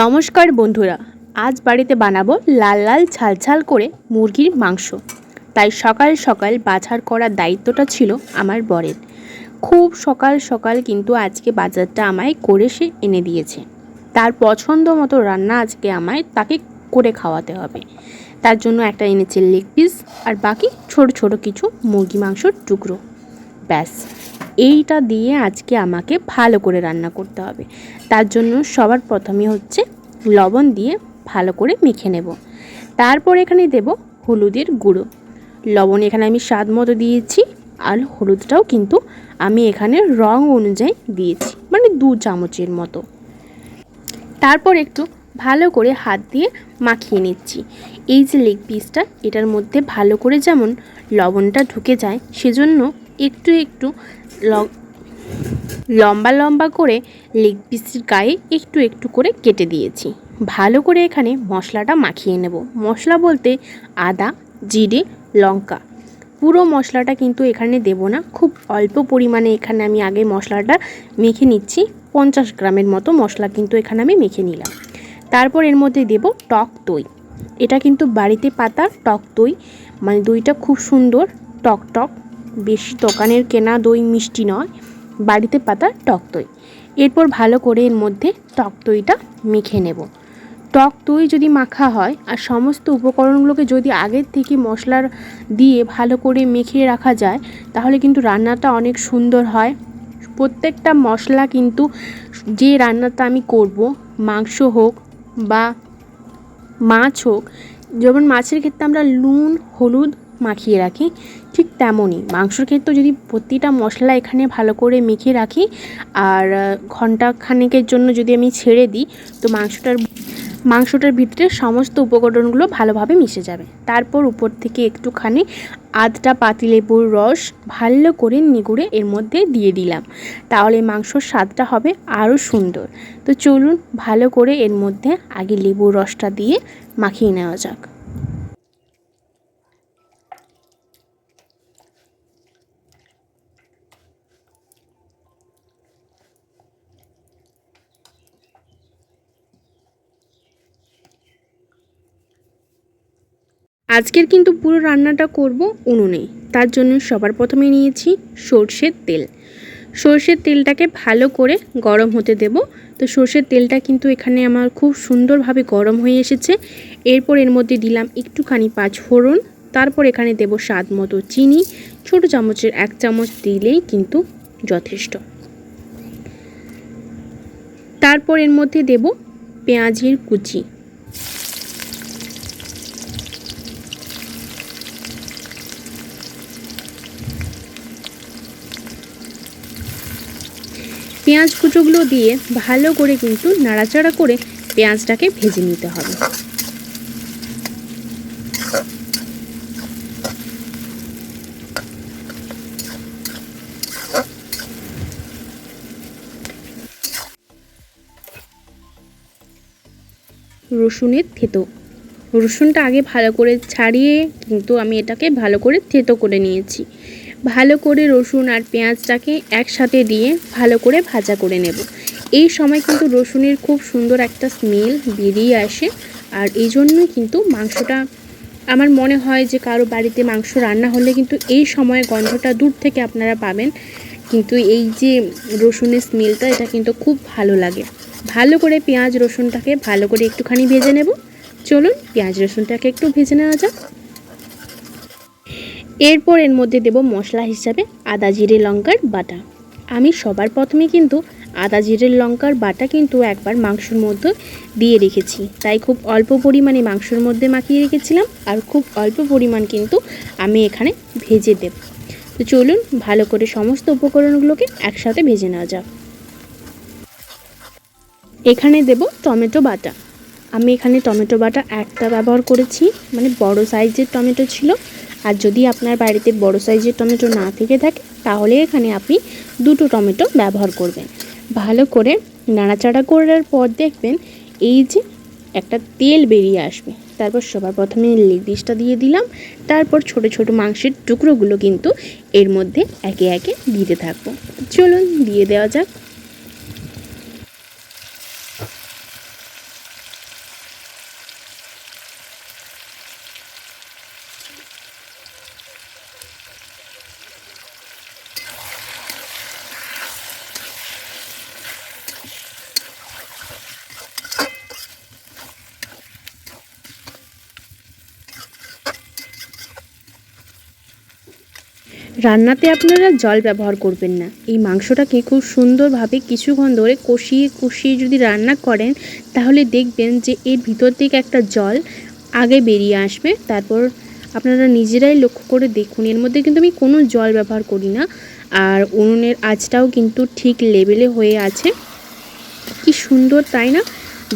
নমস্কার বন্ধুরা, আজ বাড়িতে বানাবো লাল লাল ঝাল ছাল করে মুরগির মাংস। তাই সকাল সকাল বাজার করার দায়িত্বটা ছিল আমার বরের। খুব সকাল সকাল কিন্তু আজকে বাজারটা আমায় করে সে এনে দিয়েছে। তার পছন্দ মতো রান্না আজকে আমায় তাকে করে খাওয়াতে হবে। তার জন্য একটা এনেছে লেগ পিস আর বাকি ছোট ছোট কিছু মুরগি মাংসর টুকরো। ব্যাস। এইটা দিয়ে আজকে আমাকে ভালো করে রান্না করতে হবে। তার জন্য সবার প্রথমে হচ্ছে লবণ দিয়ে ভালো করে মেখে নেব। তারপর এখানে দেব হলুদের গুঁড়ো। লবণ এখানে আমি স্বাদ মতো দিয়েছি আর হলুদটাও কিন্তু আমি এখানে রং অনুযায়ী দিয়েছি মানে দু চামচের মতো। তারপর একটু ভালো করে হাত দিয়ে মাখিয়ে নিচ্ছি। এই যে লেগ পিসটা এটার মধ্যে ভালো করে যেমন লবণটা ঢুকে যায়, সেজন্য একটু একটু লম্বা লম্বা করে লেগ পিসের গায়ে একটু একটু করে কেটে দিয়েছি। ভালো করে এখানে মশলাটা মাখিয়ে নেব। মশলা বলতে আদা, জিরে, লঙ্কা। পুরো মশলাটা কিন্তু এখানে দেব না। খুব অল্প পরিমাণে এখানে আমি আগে মশলাটা মেখে নিচ্ছি। পঞ্চাশ গ্রামের মতো মশলা কিন্তু এখানে আমি মেখে নিলাম। তারপর এর মধ্যে দেব টক দই। এটা কিন্তু বাড়িতে পাতা, টক দই মানে দইটা খুব সুন্দর, টক টক। বেশি দোকানের কেনা দই মিষ্টি নয়, বাড়িতে পাতা টক দই। এরপর ভালো করে এর মধ্যে টক দইটা মেখে নেব। টক দই যদি মাখা হয় আর সমস্ত উপকরণগুলোকে যদি আগের থেকে মশলার দিয়ে ভালো করে মেখে রাখা যায়, তাহলে কিন্তু রান্নাটা অনেক সুন্দর হয়। প্রত্যেকটা মশলা কিন্তু যে রান্নাটা আমি করব, মাংস হোক বা মাছ হোক, যেমন মাছের ক্ষেত্রে আমরা নুন, হলুদ মাখিয়ে রাখি, ঠিক তেমনই। মাংসর ক্ষেত্রে যদি প্রতিটা মশলা এখানে ভালো করে মেখে রাখি, আর ঘণ্টা খানেকের জন্য যদি আমি ছেড়ে দিই, তো মাংসটার মাংসটার ভিতরে সমস্ত উপকরণগুলো ভালোভাবে মিশে যাবে। তারপর উপর থেকে একটুখানি আধটা পাতিলেবুর রস ভালো করে নিগুড়ে এর মধ্যে দিয়ে দিলাম। তাহলে মাংসর স্বাদটা হবে আরও সুন্দর। তো চলুন ভালো করে এর মধ্যে আগে লেবুর রসটা দিয়ে মাখিয়ে নেওয়া যাক। আজকের কিন্তু পুরো রান্নাটা করব উনুনে। তার জন্য সবার প্রথমে নিয়েছি সর্ষের তেল। সর্ষের তেলটাকে ভালো করে গরম হতে দেব। তো সর্ষের তেলটা কিন্তু এখানে আমার খুব সুন্দরভাবে গরম হয়ে এসেছে। এরপর এর মধ্যে দিলাম একটুখানি পাঁচ ফোড়ন। তারপর এখানে দেব স্বাদ মতো চিনি। ছোট চামচের এক চামচ দিলেই কিন্তু যথেষ্ট। তারপর এর মধ্যে দেব পেঁয়াজের কুচি। পেঁয়াজ কুচোগুলো দিয়ে ভালো করে কিন্তু নাড়াচাড়া করে পেঁয়াজটাকে ভেজে নিতে হবে। রসুনের থেতো। রসুনটা আগে ভালো করে ছাড়িয়ে কিন্তু আমি এটাকে ভালো করে থেতো করে নিয়েছি। ভালো করে রসুন আর পেঁয়াজটাকে একসাথে দিয়ে ভালো করে ভাজা করে নেব। এই সময় কিন্তু রসুনের খুব সুন্দর একটা স্মেল বেরিয়ে আসে আর এই জন্যই কিন্তু মাংসটা আমার মনে হয় যে কারও বাড়িতে মাংস রান্না হলে কিন্তু এই সময় গন্ধটা দূর থেকে আপনারা পাবেন। কিন্তু এই যে রসুনের স্মেলটা এটা কিন্তু খুব ভালো লাগে। ভালো করে পেঁয়াজ রসুনটাকে ভালো করে একটুখানি ভেজে নেব। চলুন পেঁয়াজ রসুনটাকে একটু ভেজে নেওয়া যাক। এরপর এর মধ্যে দেব মশলা হিসাবে আদা, জিরে, লঙ্কার বাটা। আমি সবার প্রথমে কিন্তু আদা, জিরে, লঙ্কার বাটা কিন্তু একবার মাংসর মধ্যে দিয়ে রেখেছি। তাই খুব অল্প পরিমাণে মাংসর মধ্যে মাখিয়ে রেখেছিলাম আর খুব অল্প পরিমাণ কিন্তু আমি এখানে ভেজে দেব। তো চলুন ভালো করে সমস্ত উপকরণগুলোকে একসাথে ভেজে নেওয়া যাক। এখানে দেব টমেটো বাটা। আমি এখানে টমেটো বাটা একটা ব্যবহার করেছি মানে বড় সাইজের টমেটো ছিল। আর যদি আপনার বাড়িতে বড় সাইজের টমেটো না থেকে থাকে, তাহলে এখানে আপনি দুটো টমেটো ব্যবহার করবেন। ভালো করে নাড়াচাড়া করার পর দেখবেন এই যে একটা তেল বেরিয়ে আসবে। তারপর সবার প্রথমে লেগ পিসটা দিয়ে দিলাম। তারপর ছোট ছোট মাংসের টুকরোগুলো কিন্তু এর মধ্যে একে একে দিতে থাকব। চলুন, দিয়ে দেওয়া যাক। রান্নাতে আপনারা জল ব্যবহার করবেন না। এই মাংসটাকে খুব সুন্দরভাবে কিছুক্ষণ ধরে কষিয়ে কষিয়ে যদি রান্না করেন, তাহলে দেখবেন যে এর ভিতর থেকে একটা জল আগে বেরিয়ে আসবে। তারপর আপনারা নিজেরাই লক্ষ্য করে দেখুন। এর মধ্যে কিন্তু আমি কোনো জল ব্যবহার করি না। আর উনুনের আঁচটাও কিন্তু ঠিক লেভেলে হয়ে আছে। কি সুন্দর, তাই না?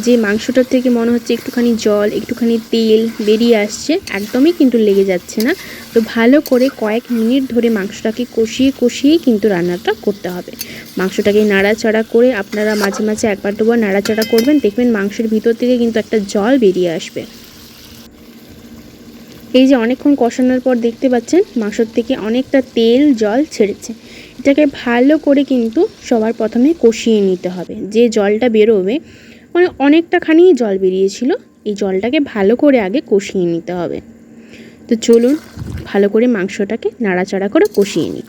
যে মাংসটার থেকে মনে হচ্ছে একটুখানি জল, একটুখানি তেল বেরিয়ে আসছে, একদমই কিন্তু লেগে যাচ্ছে না। তো ভালো করে কয়েক মিনিট ধরে মাংসটাকে কষিয়ে, কষিয়েই কিন্তু রান্নাটা করতে হবে। মাংসটাকে নাড়াচাড়া করে আপনারা মাঝে মাঝে একবার দুবার নাড়াচাড়া করবেন, দেখবেন মাংসের ভিতর থেকে কিন্তু একটা জল বেরিয়ে আসবে। এই যে অনেকক্ষণ কষানোর পর দেখতে পাচ্ছেন, মাংসর থেকে অনেকটা তেল, জল ছেড়েছে। এটাকে ভালো করে কিন্তু সবার প্রথমে কষিয়ে নিতে হবে। যে জলটা বেরোবে মানে অনেকটা খানি জল বেরিয়েছিল। এই জলটাকে ভালো করে আগে কষিয়ে নিতে হবে। তো চলুন ভালো করে মাংসটাকে নাড়াচাড়া করে কষিয়ে নিই।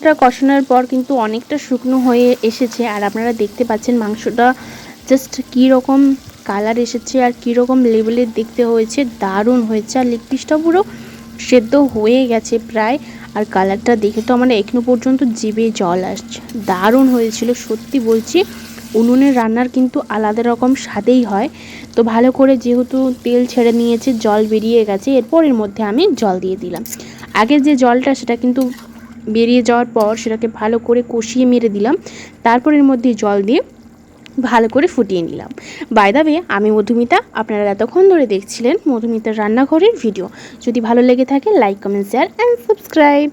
এটা কষানোর পর কিন্তু অনেকটা শুকনো হয়ে এসেছে। আর আপনারা দেখতে পাচ্ছেন মাংসটা জাস্ট কী রকম কালার এসেছে আর কীরকম লেভেলের দেখতে হয়েছে, দারুণ হয়েছে। আর লেগ পিসটা পুরো সেদ্ধ হয়ে গেছে প্রায়। আর কালারটা দেখে তো আমার এখনও পর্যন্ত জিভে জল আসছে। দারুণ হয়েছিল, সত্যি বলছি। উনুনের রান্নার কিন্তু আলাদা রকম স্বাদেই হয়। তো ভালো করে যেহেতু তেল ছেড়ে নিয়েছে, জল বেরিয়ে গেছে, এরপর এর মধ্যে আমি জল দিয়ে দিলাম। আগের যে জলটা, সেটা কিন্তু বেরিয়ে যাওয়ার পর সেটাকে ভালো করে কষিয়ে মেরে দিলাম। তারপর এর মধ্যে জল দিয়ে ভালো করে ফুটিয়ে নিলাম। বাইদাবে আমি মধুমিতা, আপনারা এতক্ষণ ধরে দেখছিলেন মধুমিতার রান্নাঘরের ভিডিও। যদি ভালো লেগে থাকে like comment share and subscribe